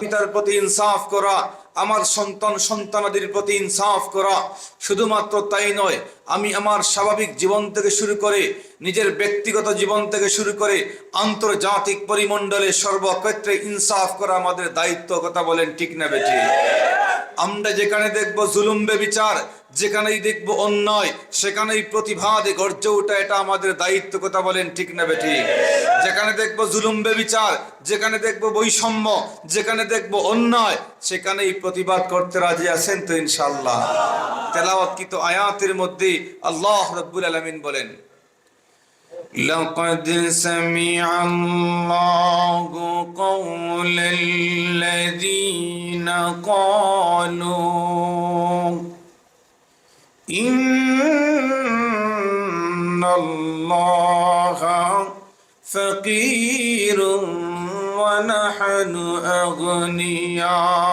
পিতার প্রতি ইনসাফ করা, আমার সন্তান সন্তানাদের প্রতি ইনসাফ করা, শুধুমাত্র তাই নয়, আমি আমার স্বাভাবিক জীবন থেকে শুরু করে, নিজের ব্যক্তিগত জীবন থেকে শুরু করে, আন্তর্জাতিক পরিমণ্ডলে সর্বক্ষেত্রে ইনসাফ করা আমাদের দায়িত্ব, কথা বলেন ঠিক না বেটি আমরা যেখানে দেখব জুলুম বিচার যেখানেই দেখব অন্যায় সেখানেই প্রতিবাদে গর্জে ওঠা এটা আমাদের দায়িত্ব কথা বলেন ঠিক না বেটি যেখানে দেখব জুলুম বিচার যেখানে দেখব বৈষম্য যেখানে দেখব অন্যায় সেখানেই প্রতিবাদ করতে রাজি আছেন তো ইনশাল্লাহ তেলাওয়াতকৃত আয়াতের মধ্যে আল্লাহ রব্বুল আলমিন বলেন لقد سمع الله قول الذين قالوا إن الله فقير ونحن أغنياء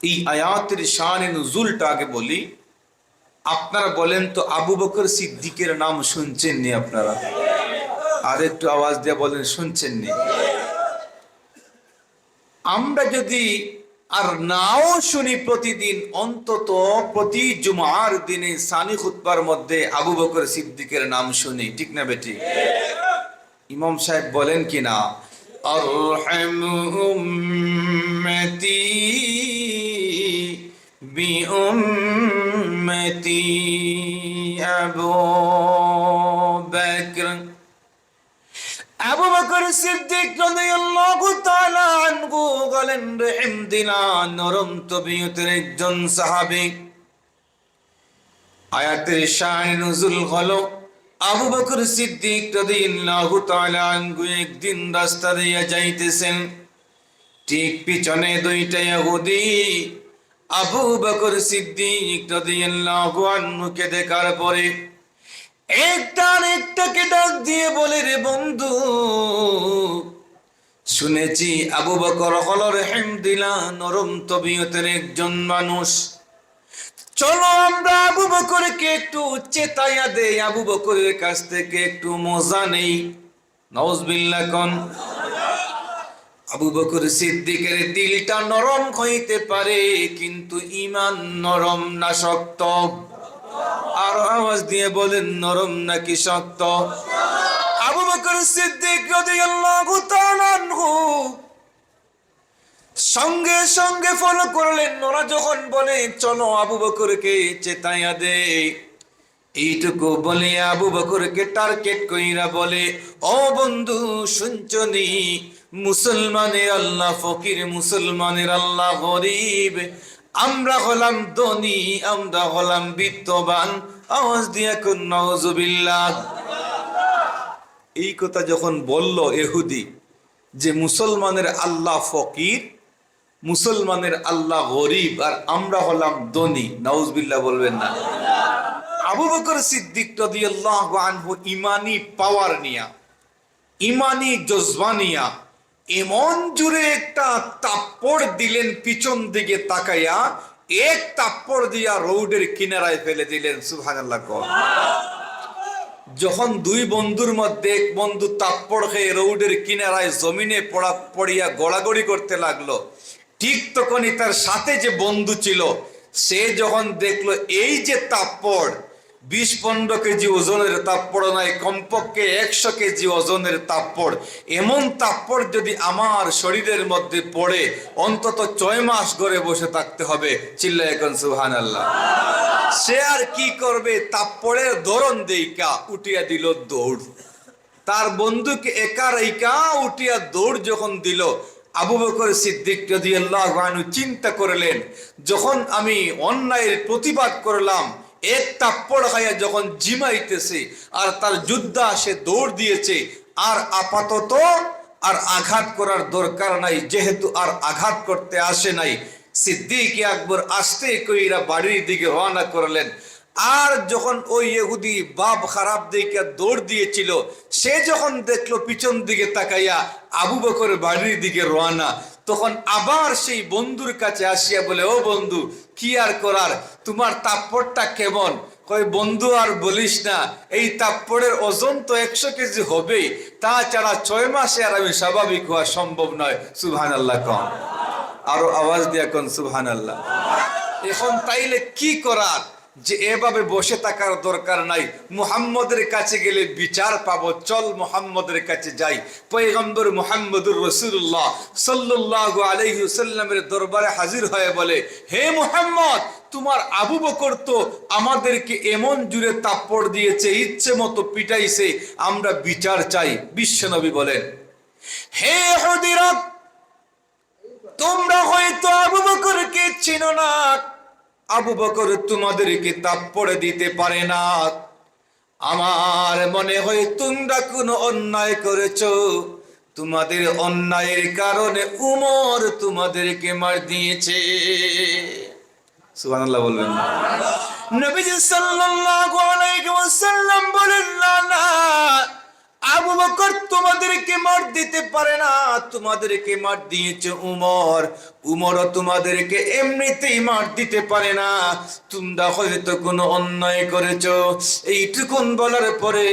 এই আয়াতের শানে নুজুলটা আগে বলি আপনারা বলেন তো আবু বকর সিদ্দিকের নাম শুনছেন নি আপনারা আর একটু আওয়াজ দিয়ে বলেন শুনছেন নি আমরা যদি আর নাও শুনি প্রতিদিন অন্তত প্রতি জুমার দিনে সানি খুতবার মধ্যে আবু বকর সিদ্দিকের নাম শুনি ঠিক না বেটি ইমাম সাহেব বলেন কি না أرحم أمتي بأمتي أبو আবু সিদ্দিক একদিন রাস্তা দিয়ে যাইতেছেন। ঠিক পিছনে দুইটা আবু বকর সিদ্দিক দেখার পরে একটা আরেকটাকে ডাক দিয়ে বলে, রে বন্ধু, শুনেছি আবু বকর হল রেহেম দিলা নরম তবিয়তের একজন মানুষ। চলো আমরা আবু বকরকে একটু চেতাইয়া দেই, আবু বকরের কাছ থেকে একটু মজা নেই। নওজবিল্লা কন? আবু বকর সিদ্দিকের দিলটা নরম হইতে পারে, কিন্তু ইমান নরম না শক্ত। আর আওয়াজ দিয়ে বলেন, নরম নাকি শক্ত? আবু বকর সিদ্দিক রাদিয়াল্লাহু তাআলা আনহু সঙ্গে সঙ্গে ফলো করলেন। ওরা যখন বলে, চলো আবু বকরকে চেতাইয়া দে। এইটুকু বলে আবু বকরকে টার্গেট কইরা বলে, ও বন্ধু শুনছনি মুসলমানের আল্লাহ ফকির, মুসলমানের আল্লাহ গরিব। আমরা হলাম ধনী, আমরা হলাম বিত্তবান। আওয়াজ দিয়া কোন নওজুবিল্লাহ এই কথা যখন বলল এহুদি যে মুসলমানের আল্লাহ ফকির, মুসলমানের আল্লাহ গরিব, আর আমরা হলাম ধনী, নাউজবিল্লাহ বলবেন না। আবু বকর সিদ্দিক রাদিয়াল্লাহু আনহু ইমানি পাওয়ার নিয়া, ইমানি জজবা নিয়া এমন জুড়ে একটা তাপ্পড় দিলেন পিছন দিকে তাকাইয়া, এক তাপ্পড় দিয়া রোডের কিনারায় ফেলে দিলেন, সুবহানাল্লাহ কর যখন দুই বন্ধুর মধ্যে এক বন্ধু তাপ্পড় খেয়ে রোডের কিনারায় জমিনে পড়া, পড়িয়া গড়াগড়ি করতে লাগল, ঠিক তখনই তার সাথে যে বন্ধু ছিল, সে যখন দেখল, এই যে তাপ্পড় বিশ পনেরো কেজি ওজনের তাপ্পড় নয় কমপক্ষে একশো কেজি ওজনের তাপ্পড়। এমন তাপ্পড় যদি আমার শরীরের মধ্যে পড়ে, অন্তত ছয় মাস ঘরে বসে থাকতে হবে। চিল্লা এখন সুহান আল্লাহ সে আর কি করবে? তাপ্পড়ের ধরন দেইকা উঠিয়া দিল দৌড়। তার বন্ধুকে একা রেখা উঠিয়া দৌড় যখন দিল, আবু বকর সিদ্দিক রাদিয়াল্লাহু আনহু চিন্তা করলেন, যখন আমি অন্যায়ের প্রতিবাদ করলাম এক তাপ্পড় খাইয়া যখন জিমাইতেছে আর তার যোদ্ধা সে দৌড় দিয়েছে, আর আপাতত আর আঘাত করার দরকার নাই, যেহেতু আর আঘাত করতে আসে নাই। সিদ্দিক আকবর আস্তে কইরা বাড়ির দিকে রওনা করলেন। আর যখন ওই ইহুদি বাপ খারাপ দিকে দৌড় দিয়েছিল, সে যখন দেখল পিছন দিকে তাকাইয়া আবু বকর বাড়ির দিকে রওনা তখন আবার সেই বন্ধুর কাছে আসিয়া বলে, ও বন্ধু, কি আর করার? তোমার তাপ্পরটা কেমন? কই বন্ধু, আর বলিস না, এই তাপ্পড়ের ওজন তো একশো কেজি হবেই। তাছাড়া ছয় মাসে আর আমি স্বাভাবিক হওয়া সম্ভব নয়। সুবহান আল্লাহ কন। আরও আওয়াজ দিয়া কন সুবহান আল্লাহ এখন তাইলে কি করার? যে এভাবে বসে থাকার দরকার নাই। মুহাম্মদের কাছে গেলে বিচার পাবো। চল মুহাম্মদের কাছে যাই। পয়গম্বর মুহাম্মদুর রসুল্লাহ সাল্লাহ আলাইহি সাল্লামের দরবারে হাজির হয়ে বলে, হে মুহাম্মদ, তোমার আবু বকর তো আমাদেরকে এমন জুড়ে তাপ্পড় দিয়েছে, ইচ্ছে মতো পিটাইছে। আমরা বিচার চাই। বিশ্বনবী বলেন, হে হদিরত, তোমরা হয়তো আবু বকরকে চিনো না। আবু বকর তোমাদেরকে তাপ্পড়ে দিতে পারে না। আমার মনে হয় তোমরা কোনো অন্যায় করেছ। তোমাদের অন্যায়ের কারণে উমর তোমাদেরকে মার দিয়েছে। সুবহানাল্লাহ বলবেন। নবীজি সাল্লাল্লাহু আলাইহি ওয়াসাল্লাম বলেন না আবু বকর তোমাদেরকে মার দিতে পারে না, তোমাদেরকে মার দিয়েছে উমর। উমরও তোমাদেরকে এমনিতেই মার দিতে পারে না। তোমরা হয়তো কোনো অন্যায় করেছ, এইটুকুন বলার পরে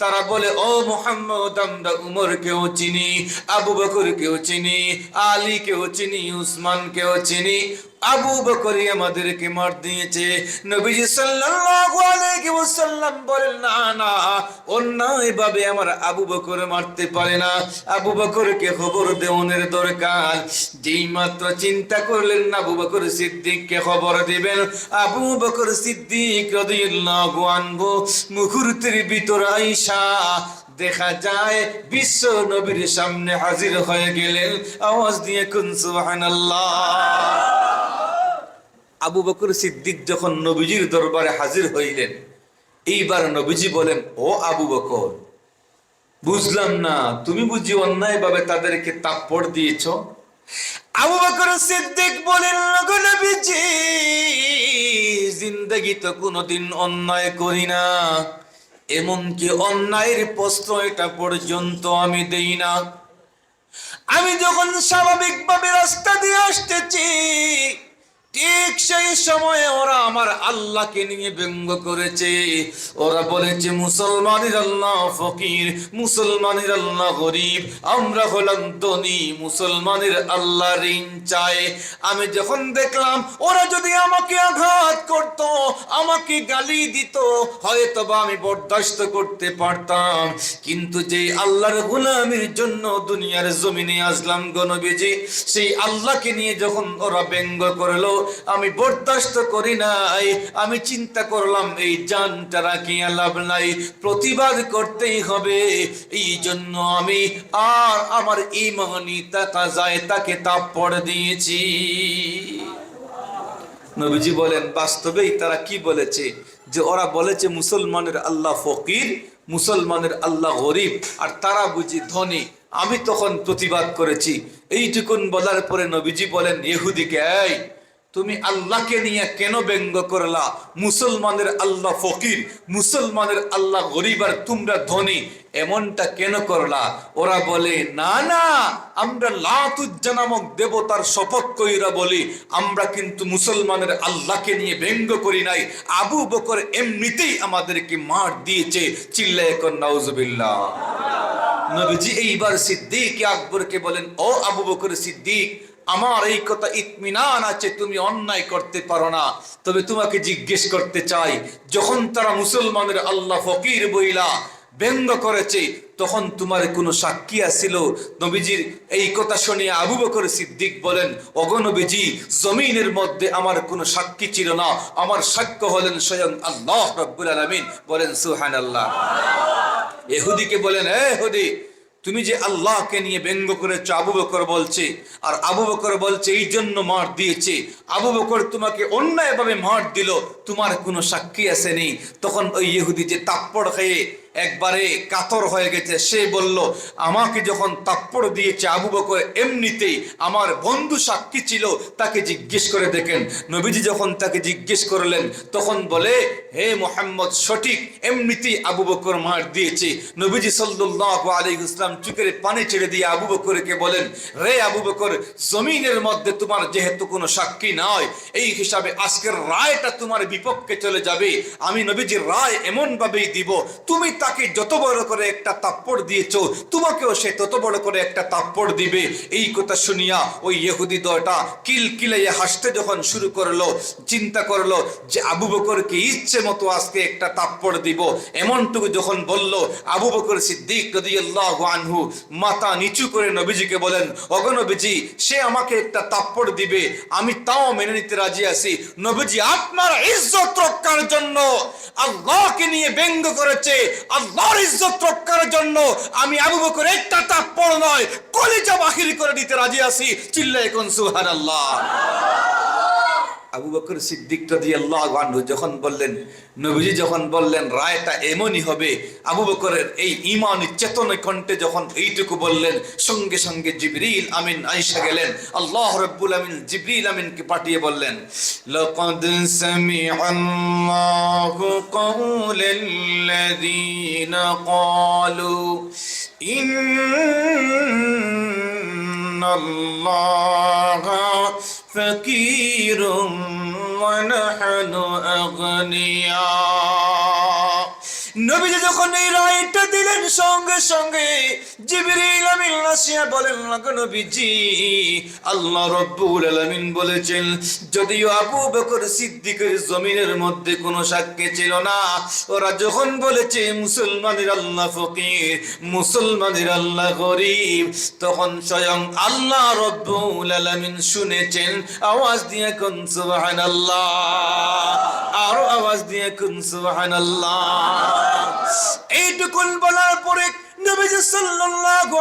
তারা বলে, ও মোহাম্মদ, আমরা উমর কেও চিনি, আবু বকর কেও চিনি আলী কেও চিনি উসমান কেও চিনি। আবু বকরই আমাদেরকে মার দিয়েছে। নবীজি সাল্লাল্লাহু আলাইহি ওয়াসাল্লাম বলেন, না না অন্যায় ভাবে আমার আবু বকর মারতে পারে না। আবু বকরকে খবর দেওয়ানের দরকার। যেই মাত্র চিন্তা করলেন আবু বকর সিদ্দিককে খবর দিবেন। আবু বকর সিদ্দিক রাদিয়াল্লাহু আনহু মুহূর্তের ভিতর আইসা দেখা যায়, বিশ্ব নবীর সামনে হাজির হয়ে গেলেন। আওয়াজ দিয়ে কুন আবু বকর সিদ্দিক যখন নবীজির দরবারে হাজির হইলেন, এইবার নবীজি বলেন, ও আবু বকর, বুঝলাম না, তুমি বুঝি অন্যায় ভাবে তাদেরকে তাপ্পড় দিয়েছ? আবু বকর সিদ্দিক বলেন, "ওগো নবীজি, জিন্দগি তো কোনোদিন অন্যায় করি না। এমনকি অন্যায়ের প্রশ্ন এটা পর্যন্ত আমি দেই না। আমি যখন স্বাভাবিকভাবে রাস্তা দিয়ে আসতেছি ঠিক সেই সময়ে ওরা আমার আল্লাহকে নিয়ে ব্যঙ্গ করেছে। ওরা বলেছে, মুসলমানের আল্লাহ ফকির, মুসলমানের আল্লাহ গরিব। আমরা হলাম ধনী, মুসলমানের আল্লাহ ঋণ চায়। আমি যখন দেখলাম, ওরা যদি আমাকে আঘাত করত, আমাকে গালি দিত হয়তো বা আমি বরদাস্ত করতে পারতাম। কিন্তু যে আল্লাহর গোলামির জন্য দুনিয়ার জমিনে আসলাম গণবিজি সেই আল্লাহকে নিয়ে যখন ওরা ব্যঙ্গ করল আমি বরদাস্ত করি নাই। আমি চিন্তা করলাম, এই জানটা রাখিয়া লাভ নাই। প্রতিবাদ করতেই হবে। এই জন্য আমি আর আমার ইমানি তাকা যায় তাকে তাপ্পড় দিয়েছি। নবীজি বলেন, বাস্তবেই তারা কি বলেছে? যে ওরা বলেছে, মুসলমানের আল্লাহ ফকির, মুসলমানের আল্লাহ গরিব, আর তারা বুঝি ধনী। আমি তখন প্রতিবাদ করেছি। এইটুকুন বলার পরে নবীজি বলেন, ইহুদিকে এই তুমি আল্লাহকে নিয়ে কেন ব্যঙ্গ করলা? মুসলমানের আল্লাহ ফকির, মুসলমানের আল্লাহ গরিব আর তোমরা ধনী, এমনটা কেন করলা? ওরা বলে, না না, আমরা লাতুজ্জা নামক দেবতার শপথ কইরা বলি, আমরা কিন্তু মুসলমানের আল্লাহকে নিয়ে ব্যঙ্গ করি নাই। আবু বকর এমনিতেই আমাদেরকে মার দিয়েছে। চিল্লা এখন নাউজুবিল্লাহ। নবীজি এইবার সিদ্দিক আকবরকে বলেন, ও আবু বকর সিদ্দিক আমার এই কথা ইতমিনান আছে, তুমি অন্যায় করতে পারো না। তবে তোমাকে জিজ্ঞেস করতে চাই, যখন তারা মুসলমানের আল্লাহ ফকির বইলা ব্যঙ্গ করেছে, তখন তোমার কোনো সাক্ষী আসছিল নবীজির এই কথা শুনে আবু বকর সিদ্দিক বলেন অগনবীজি জমিনের মধ্যে আমার কোনো সাক্ষী ছিল না। আমার সাক্ষ্য হলেন স্বয়ং আল্লাহ রব্বুল আলমিন। বলেন সুহান আল্লাহ এহুদিকে বলেন, এ হুদি তুমি যে আল্লাহকে নিয়ে ব্যঙ্গ করেছ আবু বকর বলছে, আর আবু বকর বলছে, এই জন্য মার দিয়েছে। আবু বকর তোমাকে অন্যায়ভাবে মার দিল, তোমার কোনো সাক্ষী আসেনি। তখন ওই ইহুদি যে তাপ্পড় খেয়ে একবারে কাতর হয়ে গেছে। সে বলল, আমাকে যখন তাপ্পড় দিয়েছে আবু বকর, এমনিতেই আমার বন্ধু সাক্ষী ছিল, তাকে জিজ্ঞেস করে দেখেন। নবীজি যখন তাকে জিজ্ঞেস করলেন, তখন বলে, হে মোহাম্মদ, সঠিক, এমনিতেই আবু বকর মার দিয়েছে। নবীজি সাল্লাল্লাহু আলাইহি ইসলাম চুকের পানি ছেড়ে দিয়ে আবু বকরকে বলেন, রে আবু বকর, জমিনের মধ্যে তোমার যেহেতু কোনো সাক্ষী নয়, এই হিসাবে আজকের রায়টা তোমার বিপক্ষে চলে যাবে। আমি নবীজির রায় এমনভাবেই দিব। তুমি তাকে যত বড় করে একটা তাপ্পড় দিয়েছ, তোমাকেও সে তত বড় করে একটা তাপ্পড় দিবে। এই কথা শুনিয়া ওই ইহুদি দলটা কিল কিলাইয়ে হাসতে যখন শুরু করল, চিন্তা করল যে আবু বকরকে ইচ্ছে মতো আজকে একটা তাপ্পড় দিব। এমনটুকু যখন বলল, আবু বকর সিদ্দিক রাদিয়াল্লাহু আনহু মাথা নিচু করে নবীজিকে বলেন অগনবীজি সে আমাকে একটা তাপ্পড় দিবে। আমি তাও মেনে নিতে রাজি আছি। নবীজি, আপনার ইজ্জত রক্ষার জন্য আল্লাহকে নিয়ে ব্যঙ্গ করেছে। আল্লাহর ইজ্জত রক্ষার জন্য আমি আবু বকর একটা তাপ্পড় নয়, কলিজা বাহির করে দিতে রাজি আছি। চিল্লায় কোন সুবহানাল্লাহ। আবু বকর সিদ্দিক রাদিয়াল্লাহু আনহু যখন বললেন নবীজি যখন বললেন রায়টা এমনই হবে আবু বকরের এই ঈমানি চেতনা কণ্ঠে যখন এইটুকু বললেন সঙ্গে সঙ্গে জিবরিল আমিন আয়েশা গেলেন আল্লাহ রাব্বুল আমিন জিবরিল আমিনকে পাঠিয়ে বললেন লাকাদ সামিআল্লাহু কাওলাল্লাযীনা ক্বালু إن الله فقير ونحن أغنياء. নবীজি যখন এই রায়টা দিলেন সঙ্গে সঙ্গে, জিবরিল আমিন আসিয়া বলেন, লাগো নবীজি, আল্লাহ রব্বুল আলামিন বলেছেন, যদিও আবু বকর সিদ্দিকের জমিনের মধ্যে কোনো সাক্ষী ছিল না, ওরা যখন বলেছে মুসলমানের আল্লাহ ফকির, মুসলমানের আল্লাহ গরিব, তখন স্বয়ং আল্লাহ রব্বুল আলামিন শুনেছেন, আওয়াজ দিয়ে কোন সুবহানাল্লাহ, আরও আওয়াজ দিয়ে কোন সুবহানাল্লাহ। এইটুকুন বলার পরে নবীজি সাল্লাল্লাহু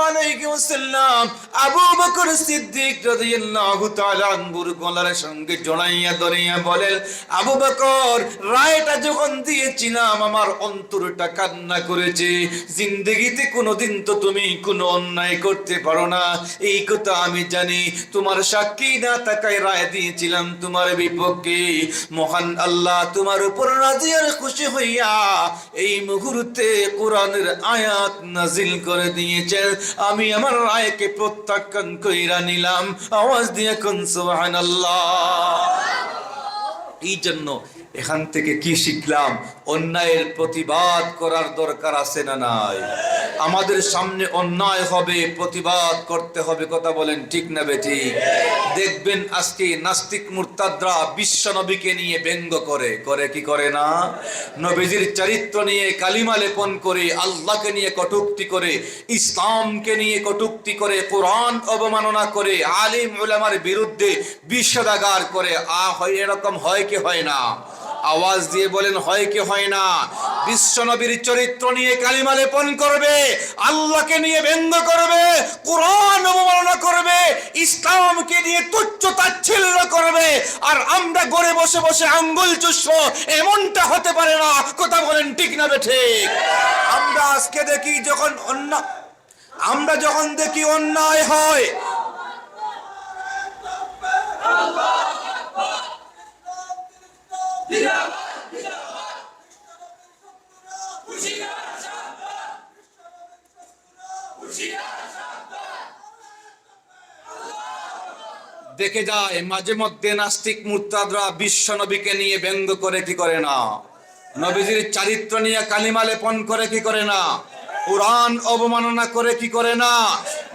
তো তুমি কোনো অন্যায় করতে পারো না। এই কথা আমি জানি। তোমার সাক্ষী না তাকায় রায় দিয়েছিলাম তোমার বিপক্ষে। মহান আল্লাহ তোমার উপর রাজি আর খুশি হইয়া এই মুহূর্তে কোরআনের আয়াত নাজিল করে দিয়েছেন আমি আমার রায়কে প্রত্যাখ্যান কইরা নিলাম। আওয়াজ দিয়ে কোন সুবহানাল্লাহ। এই জন্য এখান থেকে কি শিখলাম? অন্যায়ের প্রতিবাদ করার দরকার আছে না নাই? আমাদের সামনে অন্যায় হবে, প্রতিবাদ করতে হবে, কথা বলেন ঠিক না বেটি? দেখবেন আজকে নাস্তিক মুরতাদরা বিশ্ব নবীকে নিয়ে ব্যঙ্গ করে। করে কি করে না? নবীজির চরিত্র নিয়ে কালিমা লেপন করে, আল্লাহকে নিয়ে কটুক্তি করে, ইসলামকে নিয়ে কটুক্তি করে, কোরআন অবমাননা করে, আলিম উলামার বিরুদ্ধে বিষদাগার করে। আ হয় এরকম হয় হয় না? আওয়াজ দিয়ে বলেন, হয় কি হয় না? বিশ্বনবীর চরিত্র নিয়ে কালিমা লেপন করবে, আল্লাহকে নিয়ে ব্যঙ্গ করবে, কোরআন অবমাননা করবে, ইসলামকে নিয়ে তুচ্ছ তাচ্ছিল্য করবে, আর আমরা গড়ে বসে বসে আঙ্গুল চুষবো, এমনটা হতে পারে না। কথা বলেন, ঠিক না ঠিক? আমরা আজকে দেখি যখন অন্য, আমরা যখন দেখি অন্যায় হয় দেখে যায় মাঝে মধ্যে নাস্তিক মুরতাদরা বিশ্ব নবীকে নিয়ে ব্যঙ্গ করে কি করে না? নবীজির চারিত্র নিয়ে কালিমা লেপন করে কি করে না? কোরআন অবমাননা করে কি করে না?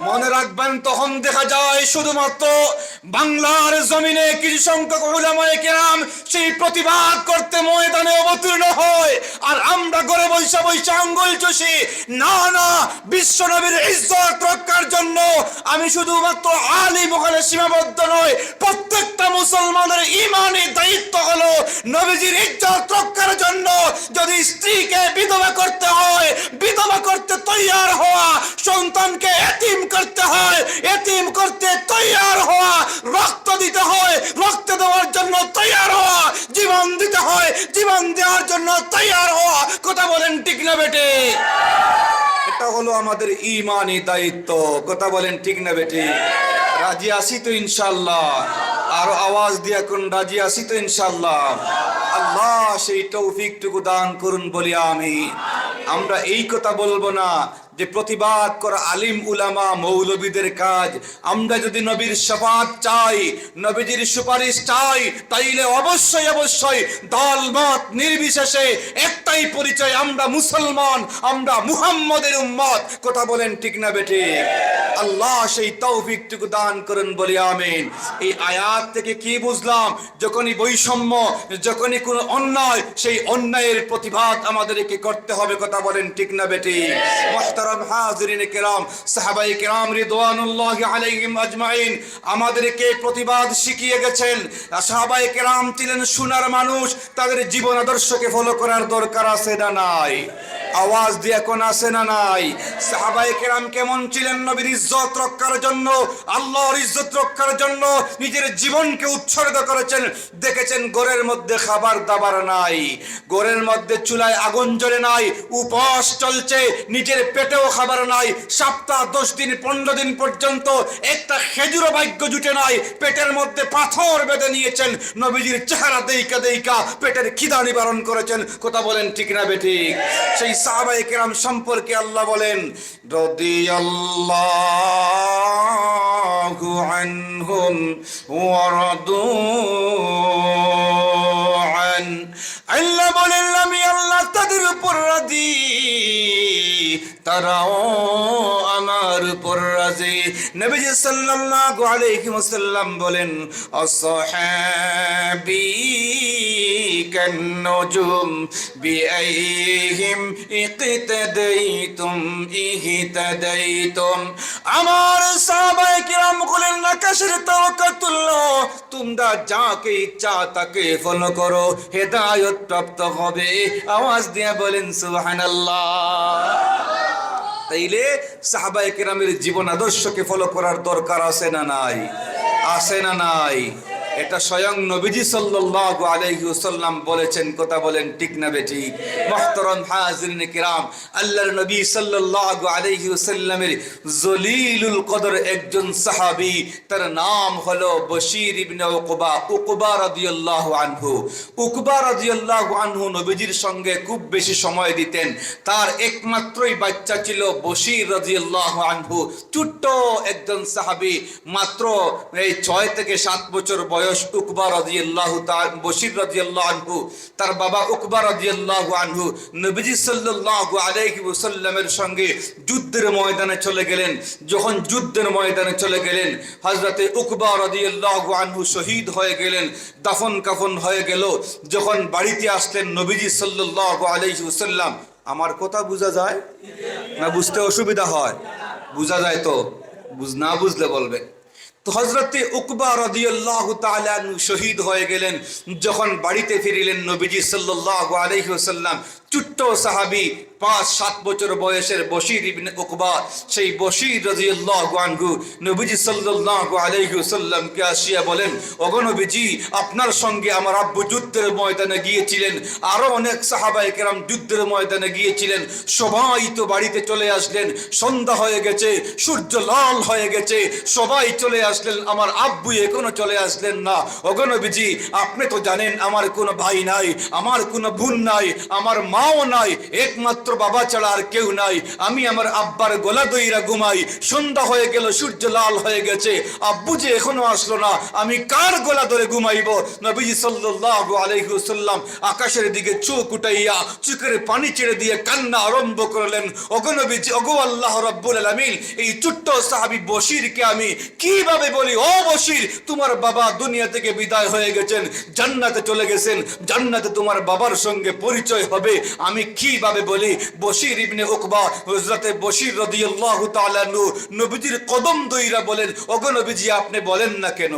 মনে রাখবেন, তখন দেখা যায় শুধুমাত্র বাংলার জমিনে কিছু সংখ্যক উলামায়ে কেরাম সেই প্রতিবাদ করতে ময়দানে অবতীর্ণ হয়। আর আমরা ঘরে বৈশা বৈশা আঙ্গুল চষি, না না, বিশ্ব নবীর ইজ্জত রক্ষার জন্য আমি শুধুমাত্র আলিম ওখানে সীমাবদ্ধ নয়, প্রত্যেকটা মুসলমানের ইমানি দায়িত্ব হলো নবীজির ইজ্জত রক্ষার জন্য। যদি স্ত্রীকে বিধবা করতে হয়, বিধবা তৈয়ার হওয়া, সন্তানকে এতিম করতে হয়, এতিম করতে তৈয়ার হওয়া, রক্ত দিতে হয়, রক্ত দেওয়ার জন্য তৈয়ার হওয়া, জীবন দিতে হয়, জীবন দেওয়ার জন্য তৈয়ার হওয়া। কথা বলেন ঠিক না বেটে এটা হলো আমাদের ইমানি দায়িত্ব। কথা বলেন ঠিক না বেটি রাজি আসি তো ইনশাল্লাহ আরও আওয়াজ দিয়ে কোন রাজি আসি তো ইনশাল্লাহ আল্লাহ সেই তৌফিকটুকু দান করুন বলি আমি। আমরা এই কথা বলব না যে প্রতিবাদ করা আলিম উলামা মৌলবীদের কাজ। আমরা যদি নবীর শফাত চাই, নবীজির সুপারিশ চাই, তাইলে অবশ্যই অবশ্যই দল মত নির্বিশেষে একটাই পরিচয়, আমরা মুসলমান, আমরা মুহাম্মদের উম্মত। কথা বলেন ঠিক না বেটে আল্লাহ সেই তৌফিকটুকু দান করেন বলি আমিন। এই আয়াত থেকে কি বুঝলাম? যখনই বৈষম্য, যখনই কোনো অন্যায়, সেই অন্যায়ের প্রতিবাদ আমাদেরকে করতে হবে, কথা বলেন ঠিক না বেটি মোহতারাম হাজরিন কেরাম সাহাবাই কেরাম রিদওয়ানুল্লাহি আলাইহিম আজমাইন, আমাদেরকে প্রতিবাদ শিখিয়ে গেছেন। সাহাবাই কেরাম ছিলেন সোনার মানুষ, তাদের জীবন আদর্শকে ফলো করার দরকার আছে না নাই? আওয়াজ দিয়ে কোন আছে না নাই? সাহাবাই কেরাম কেমন ছিলেন নবীর ইজ্জত রক্ষার জন্য, আল্লাহর ইজ্জত রক্ষার জন্য নিজের জীবনকে উৎসর্গ করেছেন? দেখেছেন গোরের মধ্যে খাবার দাবার নাই গোরের মধ্যে চুলায় আগুন জ্বলে নাই উপবাস চলছে, নিজের পেটেও খাবার নাই। সপ্তাহ, দশ দিন, পনেরো দিন পর্যন্ত একটা খেজুরও ভাগ্য জুটে নাই। পেটের মধ্যে পাথর বেঁধে নিয়েছেন নবীজির চেহারা দেইকা দেইকা। পেটের খিদা নিবারণ করেছেন। কথা বলেন ঠিক না বেঠিক সেই সাহাবাই কেরাম সম্পর্কে আল্লাহ বলেন ওয়ারাদু আন। আল্লাহ বলেন, আমি আল্লাহ তাদের উপর রাজি তারাও আমার উপর রাজি। নবীজি সাল্লাল্লাহু আলাইহি ওয়াসাল্লাম বলেন আসহাবি কান্নুজুম বিআইহিম ইকতাদাইতুম ইহতাদাইতুম। আমার সাহাবায়ে কিরাম বলেন, আকাশের তারকা তুল্য তোমরা যাকে ইচ্ছা তাকে ফলো করো, হেদায়ত প্রাপ্ত হবে। আওয়াজ দিয়ে বলেন, সুবহানাল্লাহ। তাইলে সাহাবায়ে কেরামের জীবন আদর্শকে ফলো করার দরকার আছে না নাই? আছে না নাই? এটা স্বয়ং নবীজি সাল্লাল্লাহু আলাইহি ওয়াসাল্লাম বলেছেন, কথা বলেন, ঠিক না বেটি? মুহতারাম হাজিরিন কিরাম, আল্লাহর নবী সাল্লাল্লাহু আলাইহি ওয়াসাল্লামের জলিলুল কদর একজন সাহাবী, তার নাম হলো বশীর ইবনে উকবা উকবা রাদিয়াল্লাহু আনহু। উকবা রাদিয়াল্লাহু আনহু নবীজির সঙ্গে খুব বেশি সময় দিতেন। তার একমাত্রই বাচ্চা ছিল বশীর রাদিয়াল্লাহু আনহু। ছোট্ট একজন সাহাবী, মাত্র এই ছয় থেকে সাত বছর বয়স উকবা রাদিয়াল্লাহু তাআলা বশীর রাদিয়াল্লাহু আনহু, তার বাবা উকবা রাদিয়াল্লাহু আনহু নবীজি সাল্লাল্লাহু আলাইহি ওয়াসাল্লামের সঙ্গে যুদ্ধের ময়দানে চলে গেলেন। যখন যুদ্ধের ময়দানে চলে গেলেন, হযরতে উকবা রাদিয়াল্লাহু আনহু শহীদ হয়ে গেলেন, দাফন কাফন হয়ে গেল। যখন বাড়িতে আসলেন নবীজি সাল্লাল্লাহু আলাইহি ওয়াসাল্লাম, আমার কথা বোঝা যায়? না বুঝতে অসুবিধা হয়? বোঝা যায় তো? না বুঝলে বলবেন তো হজরতে উকবা রদিয়াল্লাহ তালু শহীদ হয়ে গেলেন। যখন বাড়িতে ফিরিলেন নবীজি সাল্লাহ আলাইহি ছোট্ট সাহাবী পাঁচ, সাত বছর বয়সের বশির ইবনে উকবা, সেই বশির রাদিয়াল্লাহু আনহু নবীজি সাল্লাল্লাহু আলাইহি ওয়াসাল্লামকে আসিয়া বলেন, ওগো নবীজি, আপনার সঙ্গে আমার আব্বু যুদ্ধের ময়দানে গিয়েছিলেন, আরও অনেক সাহাবায়ে কেরাম যুদ্ধের ময়দানে গিয়েছিলেন, সবাই তো বাড়িতে চলে আসলেন, সন্ধ্যা হয়ে গেছে, সূর্য লাল হয়ে গেছে, সবাই চলে আসলেন, আমার আব্বু এখনও চলে আসলেন না। ওগো নবীজি, আপনি তো জানেন, আমার কোনো ভাই নাই, আমার কোনো বোন নাই, আমার মাও নাই, একমাত্র বাবা ছাড়া আর কেউ নাই। আমি আমার আব্বার গোলা দইরা ঘুমাই, সন্ধ্যা হয়ে গেল, সূর্য লাল হয়ে গেছে। আব্বু যে এখনও আসলো না, আমি কার গোলা ধরে ঘুমাইব? নবীজি সাল্লাল্লাহু আলাইহি ওয়াসাল্লাম আকাশের দিকে চোখ উঠাইয়া চোখের পানি ছেড়ে দিয়ে কান্না আরম্ভ করলেন। ওগো নবীজি, ওগো আল্লাহ রাব্বুল আলামিন, এই ছোট্ট সাহাবী বশিরকে আমি কীভাবে বলি, ও বশির, তোমার বাবা দুনিয়া থেকে বিদায় হয়ে গেছেন, জান্নাতে চলে গেছেন, জান্নাতে তোমার বাবার সঙ্গে পরিচয় হবে আমি কীভাবে বলি? বশির ইবনে উকবা হযরতে বশির রাদিয়াল্লাহু তাআলা নু নবীজির কদম দইরা বলেন, ওগো নবীজি, আপনি বলেন না কেন?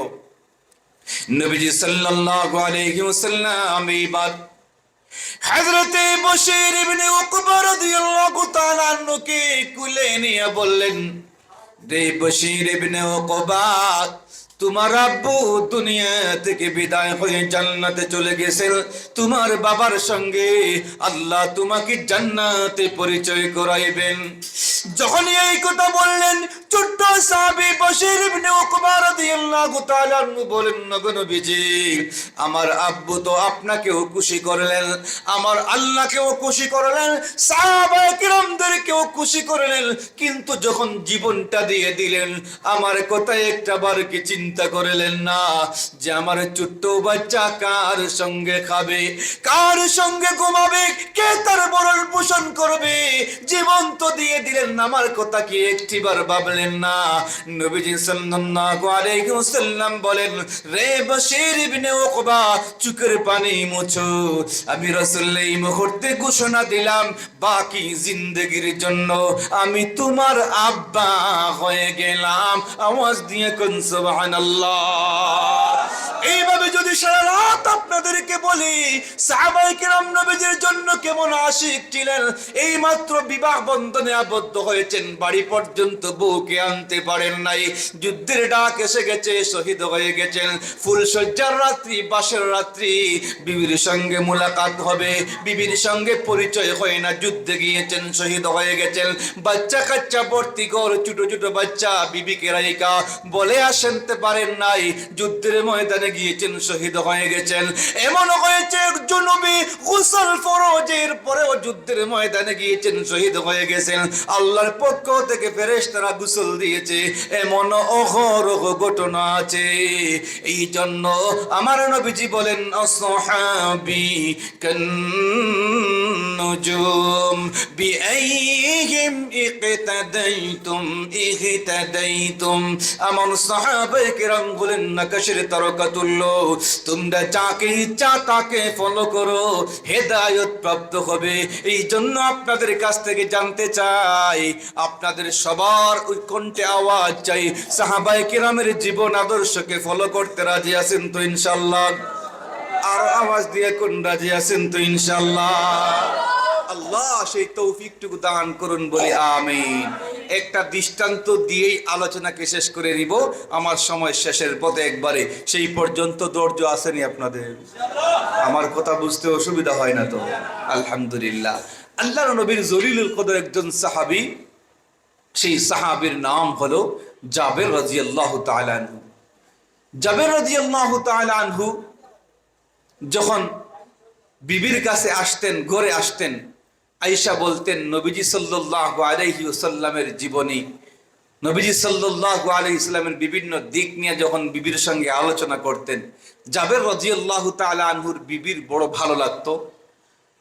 নবীজি সাল্লাল্লাহু আলাইহি ওয়াসাল্লাম এইবার হযরতে বশির ইবনে উকবা রাদিয়াল্লাহু তাআলা কুলে নিয়ে বললেন রে বশির ইবনে উকবা তোমার আব্বু দুনিয়া থেকে বিদায় হয়ে জান্নাতে চলে গেছেন। তোমার বাবার সঙ্গে আল্লাহ তোমাকে জান্নাতে পরিচয় করাইবেন। যখন এই কথা বললেন, ছোট্ট সাহাবী বশির ইবনে উকবা রাদিয়াল্লাহু তাআলা বলেন, নগো নবীজি, আমার আব্বু তো আপনাকেও খুশি করলেন, আমার আল্লাহকেও খুশি করলেন, সাহাবায়ে কিরামদেরকেও খুশি করলেন, কিন্তু যখন জীবনটা দিয়ে দিলেন, আমার কথা একটা বার কি চিন্তা করলেন না যে আমার ছোট্ট বাচ্চা কার সঙ্গে খাবে? কার সঙ্গে ঘুমাবে? কে তার বরণ পোষণ করবে? জীবন তো দিয়ে দিলেন আমার কথা কি একটিবার ভাবলেন না? নবীজি সাল্লাল্লাহু আলাইহি ওয়াসাল্লাম বলেন, রে বশির ইবনে উকবা, চুকের পানি মুছো। আমি রাসূল এই মুহূর্তে ঘোষণা দিলাম, বাকি জিন্দেগির জন্য আমি তোমার আব্বা হয়ে গেলাম। আওয়াজ দিয়ে কোন, সুবহানাল্লাহ। এইভাবে যদি আপনাদেরকে বলি নবীজির জন্য কেমন আশিক ছিলেন? এই মাত্র বিবাহ বন্ধনে আবদ্ধ হয়েছেন, বাড়ি পর্যন্ত বউকে আনতে পারেন নাই। যুদ্ধের ডাক এসে গেছে, শহীদ হয়ে গেছেন। রাত্রি বাসের রাত্রি, বিবির সঙ্গে মোলাকাত হবে। বিবির সঙ্গে পরিচয় হয় না, যুদ্ধে গিয়েছেন, শহীদ হয়ে গেছেন। বাচ্চা কাচ্চা ভর্তি ঘর, ছোট ছোট বাচ্চা, বিবিকে রাইকা বলে আসতে পারেন নাই। যুদ্ধের ময়দানে গিয়েছেন, শহীদ শহীদ হয়ে গেছেন। এমন হয়েছে একজন নবী গোসল ফরজের পরেও যুদ্ধের ময়দানে গিয়েছেন, শহীদ হয়ে গেছেন। আল্লাহর পক্ষ থেকে ফেরেশতারা গোসল দিয়েছে। এমন অহরহ ঘটনা আছে। এই জন্য আমার নবীজি বলেন, অসহাবি কন্নজুম বিআইহিম ইকতাদাইতুম, ইহতাদাইতুম। আমার সাহাবায়ে কিরাম বলেন, নাকাশের তারকাতুল্লাহ তোমরা যাকে ইচ্ছা তাকে ফলো করো। হেদায়ত প্রাপ্ত হবে। এই জন্য আপনাদের কাছ থেকে জানতে চাই, আপনাদের সবার ওই কণ্ঠে আওয়াজ চাই। সাহাবাই কিরামের জীবন আদর্শকে ফলো করতে রাজি আছেন তো ইনশাল্লাহ আর আওয়াজ দিয়ে কোন রাজি আছেন তো ইনশাল্লাহ আল্লাহ সেই তৌফিকটুকু দান করুন বলি আমিন। একটা দৃষ্টান্ত দিয়েই আলোচনাকে শেষ করে নিব। আমার সময় শেষের পথে একবারে। সেই পর্যন্ত ধৈর্য আসেনি আপনাদের। আমার কথা বুঝতে অসুবিধা হয় না তো। আলহামদুলিল্লাহ। আল্লাহ নবীর জলিলুল কদর একজন সাহাবী, সেই সাহাবীর নাম হলো জাবের রাজিয়াল্লাহু তাআলা আনহু। জাবের রাজিয়াল্লাহু তাআলা আনহু যখন বিবির কাছে আসতেন, ঘরে আসতেন আয়েশা বলতেন, নবীজি সাল্লাল্লাহু আলাইহি ওয়াসাল্লামের জীবনী। নবীজি সাল্লাল্লাহু আলাইহি ইসলামের বিভিন্ন দিক নিয়ে যখন বিবির সঙ্গে আলোচনা করতেন, জাবের রাদিয়াল্লাহু তাআলা আনহুর বিবির বড় ভালো লাগতো।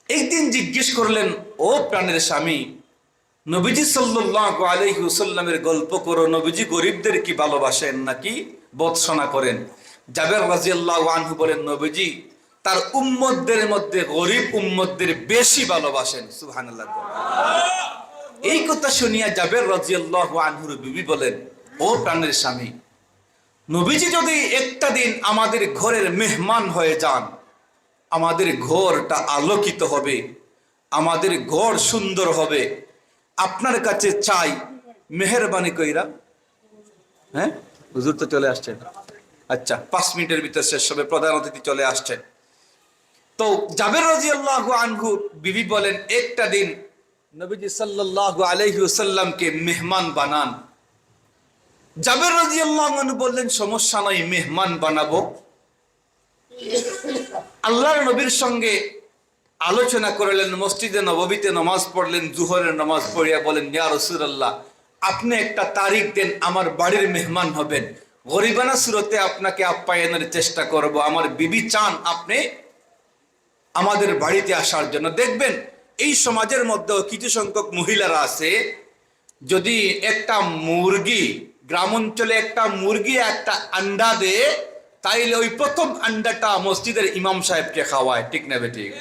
একদিন জিজ্ঞেস করলেন, ও প্রাণের স্বামী, নবীজি সাল্লাল্লাহু আলাইহি ওয়াসাল্লামের গল্প করো, নবীজি গরিবদের কি ভালোবাসেন নাকি বৎসনা করেন? জাবের রাদিয়াল্লাহু আনহু বলেন, নবীজি তার উম্মতদের মধ্যে, গরিব উম্মতদের বেশি ভালোবাসেন, সুবহানাল্লাহ। এই কথা শুনিয়া জাবের রাদিয়াল্লাহু আনহুর বিবি বলেন, ও প্রাণের স্বামী, নবীজি যদি একটা দিন আমাদের ঘরের মেহমান হয়ে যান, আমাদের ঘরটা আলোকিত হবে, আমাদের ঘর সুন্দর হবে, আপনার কাছে চাই মেহরবানি কইরা? হ্যাঁ? হুজুর তো চলে আসছেন আচ্ছা পাঁচ মিনিটের ভিতর শেষ হবে, প্রধান অতিথি চলে আসছেন তো জাবের রাদিয়াল্লাহু আনহু বিবি বলেন, একটা দিন নবীজি সাল্লাল্লাহু আলাইহি ওয়াসাল্লামকে মেহমান বানান। জাবের রাদিয়াল্লাহু আনহু বললেন, সমস্যা নয় মেহমান বানাবো। আল্লাহর নবীর সঙ্গে আলোচনা করলেন, মসজিদে নববীতে নামাজ পড়লেন, জুহরের নামাজ পড়িয়া বলেন, ইয়া রাসূলুল্লাহ, আপনি একটা তারিখ দেন, আমার বাড়ির মেহমান হবেন। গরিবানা সুরতে আপনাকে আপ্যায়নের চেষ্টা করব, আমার বিবি চান আপনি আমাদের বাড়িতে আসার জন্য দেখবেন এই সমাজের মধ্যেও কিছু সংখ্যক মহিলারা আছে। যদি একটা মুরগি গ্রাম অঞ্চলে একটা মুরগি একটা আন্ডা দেয়, তাইলে ওই প্রথম আন্ডাটা মসজিদের ইমাম সাহেবকে খাওয়ায়, ঠিক না ঠিক?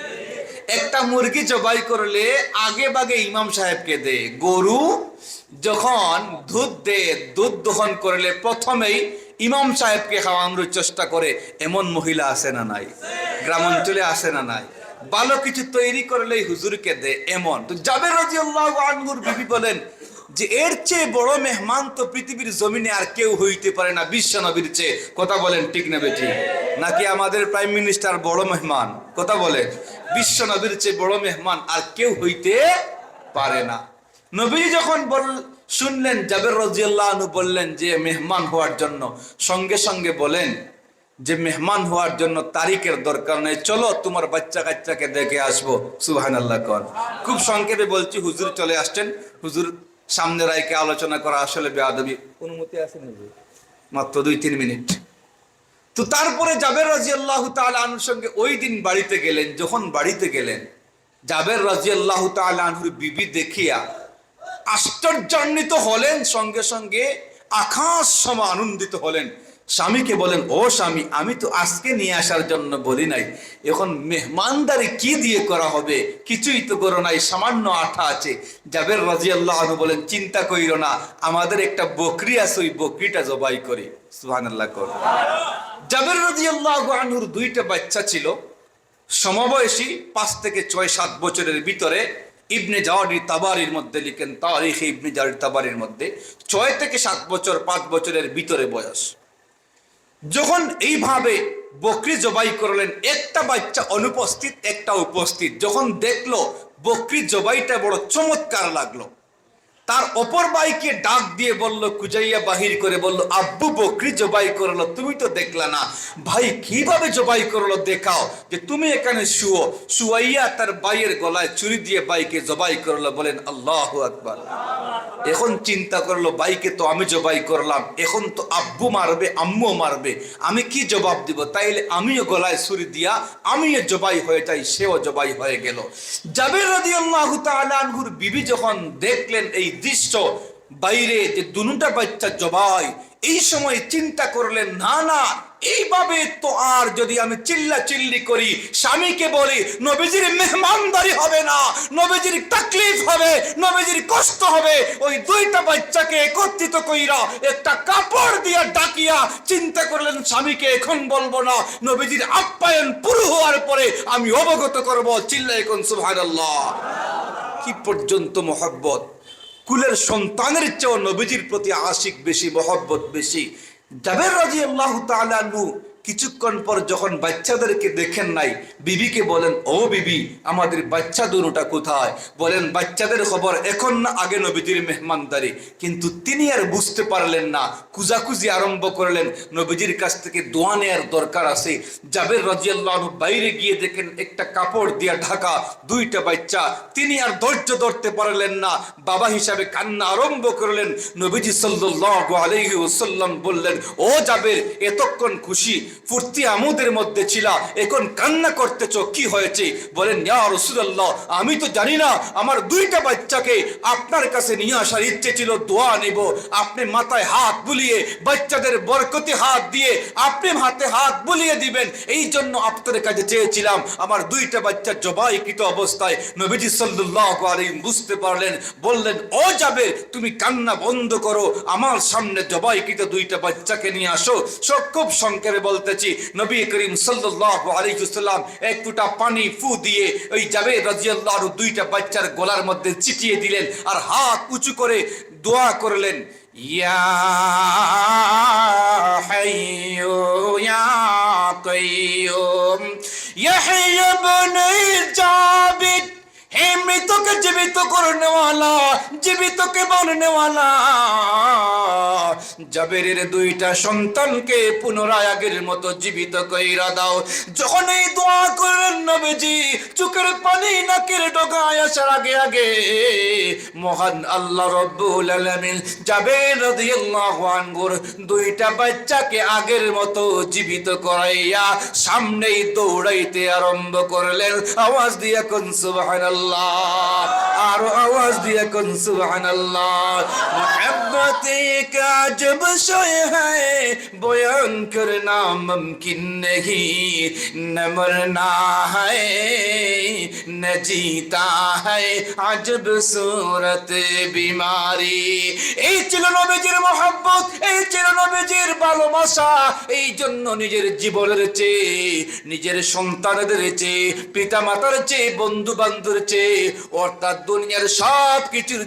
একটা মুরগি জবাই করলে আগে বাগে ইমাম সাহেবকে দে। গরু যখন দুধ দে, দুধ দহন করলে প্রথমেই ইমাম সাহেবকে খাওয়ানোর চেষ্টা করে, এমন মহিলা আছে না নাই? গ্রাম অঞ্চলে আসে না নাই? ভালো কিছু তৈরি করলেই হুজুরকে দে, এমন। তো জাবের রাজি আল্লাহ বিবি বলেন যে এর চেয়ে বড় মেহমান তো পৃথিবীর জমিনে আর কেউ হইতে পারে না, বিশ্ব নবীর চেয়ে। কথা বলেন, ঠিক না বেটি নাকি আমাদের প্রাইম মিনিস্টার বড় মেহমান? কথা বলেন, বিশ্ব নবীর চেয়ে বড় মেহমান আর কেউ হইতে পারে না। নবী যখন বল, শুনলেন, জাবের রাজিয়াল্লাহ বললেন যে মেহমান হওয়ার জন্য, সঙ্গে সঙ্গে বলেন যে মেহমান হওয়ার জন্য তারিখের দরকার নেই, চলো তোমার বাচ্চা কাচ্চাকে দেখে আসব। সুহান আল্লাহ কর। খুব সংক্ষেপে বলছি, হুজুর চলে আসছেন। হুজুর সামনে রায়কে আলোচনা করা আসলে বেআবি অনুমতি আছে না মাত্র দুই তিন মিনিট। তো তারপরে জাবের রাজি আল্লাহ তালুর সঙ্গে ওই দিন বাড়িতে গেলেন যখন বাড়িতে গেলেন জাবের রাজি আল্লাহ তালুর বিবি দেখিয়া আশ্চর্যান্বিত হলেন সঙ্গে সঙ্গে আকাশ সম আনন্দিত হলেন। স্বামীকে বলেন, ও স্বামী, আমি তো আজকে নিয়ে আসার জন্য বলি নাই। এখন মেহমানদারি কি দিয়ে করা হবে? কিছুই তো করো নাই, সামান্য আঠা আছে। জাবের রাজি আল্লাহ বলেন, চিন্তা করিল না, আমাদের একটা বকরি আছে, ওই বকরিটা জবাই করি। সুহান আল্লাহ কর। জাবের রাজি আনহুর দুইটা বাচ্চা ছিল। সমবয়সী, পাঁচ থেকে ছয়, সাত বছরের ভিতরে ইবনে জাওয়ারি তাবারির মধ্যে লিখেন, তারিখ ইবনে জাওয়ারি তাবারির মধ্যে। ছয় থেকে সাত বছর, পাঁচ বছরের ভিতরে বয়স। যখন এইভাবে বকরি জবাই করলেন, একটা বাচ্চা অনুপস্থিত, একটা উপস্থিত। যখন দেখল বকরি জবাইটা বড় চমৎকার লাগল। তার অপর ভাইকে ডাক দিয়ে বলল, কুজাইয়া বাহির করে বলল, আব্বু বকরি জবাই করল, তুমি তো দেখলা না। ভাই, কীভাবে জবাই করল দেখাও, যে তুমি এখানে শুও শুয়াইয়া তার বাইয়ের গলায় চুরি দিয়ে বাইকে জবাই করল, বলেন, আল্লাহ আকবার। এখন চিন্তা করল বাইকে তো আমি জবাই করলাম, এখন তো আব্বু মারবে আম্মু মারবে, আমি কি জবাব দিব? তাইলে আমিও গলায় ছুরি দিয়া আমিও জবাই হয়ে যাই, সেও জবাই হয়ে গেল। জাবের রাদিয়াল্লাহু তাআলা আনহুর বিবি যখন দেখলেন এই দৃশ্য বাইরে যে দুনুটা বাচ্চা জবাই, এই সময় চিন্তা করলেন না না, এইভাবে তো আর যদি আমি চিল্লা চিল্লি করি, স্বামীকে বলি, নবীজির মেহমানদারি হবে না, নবীজির তাকলিফ হবে, নবীজির কষ্ট হবে, ওই দুইটা বাচ্চাকে একত্রিত কইরা একটা কাপড় দিয়া ডাকিয়া চিন্তা করলেন, স্বামীকে এখন বলব না, নবীজির আপ্যায়ন পুরো হওয়ার পরে আমি অবগত করব চিল্লা এখন সুবহানাল্লাহ। কি পর্যন্ত মোহাব্বত। কুলের সন্তানের চেয়েও নবীজির প্রতি আশিক বেশি মহব্বত বেশি। জাবের রাজি আল্লাহ তালু কিছুক্ষণ পর যখন বাচ্চাদেরকে দেখেন নাই, বিবিকে বলেন, ও বিবি, আমাদের বাচ্চা দুটা কোথায়? বলেন, বাচ্চাদের খবর এখন না, আগে নবীজির মেহমানদারি। কিন্তু তিনি আর বুঝতে পারলেন না কুজাকুজি আরম্ভ করলেন। নবীজির কাছ থেকে দোয়া নেয়ার দরকার আছে। জাবের রাজিয়াল্লাহ বাইরে গিয়ে দেখেন, একটা কাপড় দিয়া ঢাকা, দুইটা বাচ্চা। তিনি আর ধৈর্য ধরতে পারলেন না, বাবা হিসাবে কান্না আরম্ভ করলেন। নবীজি আলাইহি ওয়াসাল্লাম বললেন, ও জাবের, এতক্ষণ খুশি ফুর্তি আমোদের মধ্যে ছিলা। এখন কান্না করতেছ, কি হয়েছে? বলেন, ইয়া রাসূলুল্লাহ, আমি তো জানি না, আমার দুইটা বাচ্চাকে আপনার কাছে নিয়ে আসার ইচ্ছে ছিল, দোয়া নেব। আপনি মাথায় হাত বুলিয়ে, বাচ্চাদের বরকতে হাত দিয়ে আপনি হাতে হাত বুলিয়ে দিবেন। এই জন্য আপনাদের কাছে চেয়েছিলাম, আমার দুইটা বাচ্চা জবাইকৃত অবস্থায় নবীজি সাল্লাল্লাহু আলাইহি বুঝতে পারলেন, বললেন, ও যাবে, তুমি কান্না বন্ধ করো, আমার সামনে জবাইকৃত দুইটা বাচ্চাকে নিয়ে আসো। সব খুব সংক্ষেপে বলতেছি, নবী করিম সাল্লাল্লাহু আলাইহি ওয়াসাল্লাম এক ফুটা পানি ফু দিয়ে ওই যাবে রাদিয়াল্লাহু দুইটা বাচ্চার গলার মধ্যে চিটিয়ে দিলেন আর হাত উঁচু করে দোয়া করলেন, ইয়া ইয়া কাইয়ুম ইয়াহইয়া ইবনে হে মৃতকে জীবিত করনেওয়ালা জীবিতকে বলনেওয়ালা জাবেরের দুইটা সন্তানকে পুনরায় আগের মতো জীবিত কইরা দাও। যখন এই দোয়া করলেন নবীজি, চোখের পানি নাকের ডগায় আসার আগে আগে, মহান আল্লাহ রব্বুল আলামিন জাবের রাদিয়াল্লাহু আনহুর দুইটা বাচ্চাকে আগের মতো জীবিত করাইয়া সামনেই দৌড়াইতে আরম্ভ করলেন। আওয়াজ দিয়ে কোন, সুবহানাল্লাহ। আর আওয়াজ দিয়ে কোন সুবহানাল্লাহ মুহাম্মদ मोहब्बत का जब शोय है बयान करना मुमकिन नहीं न मरना है न जीता है अजब सूरत बीमारी এই ছিল নবীজির মহব্বত এই ছিল নবীজির ভালোবাসা এই জন্য নিজের জীবনের চেয়ে নিজের সন্তানদের চেয়ে পিতা মাতার চেয়ে বন্ধু বান্ধবের চেয়ে অর্থাৎ দুনিয়ার সব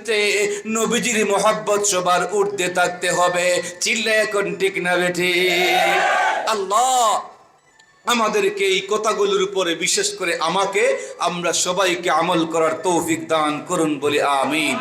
চেয়ে নবীজির মোহাব্বত সবার উর্ধে থাকতে হবে। চিল্লা এখন ঠিক না বেঠি আল্লাহ আমাদেরকে এই কথাগুলোর উপরে বিশেষ করে আমাকে আমরা সবাইকে আমল করার তৌফিক দান করুন বলে আমিন।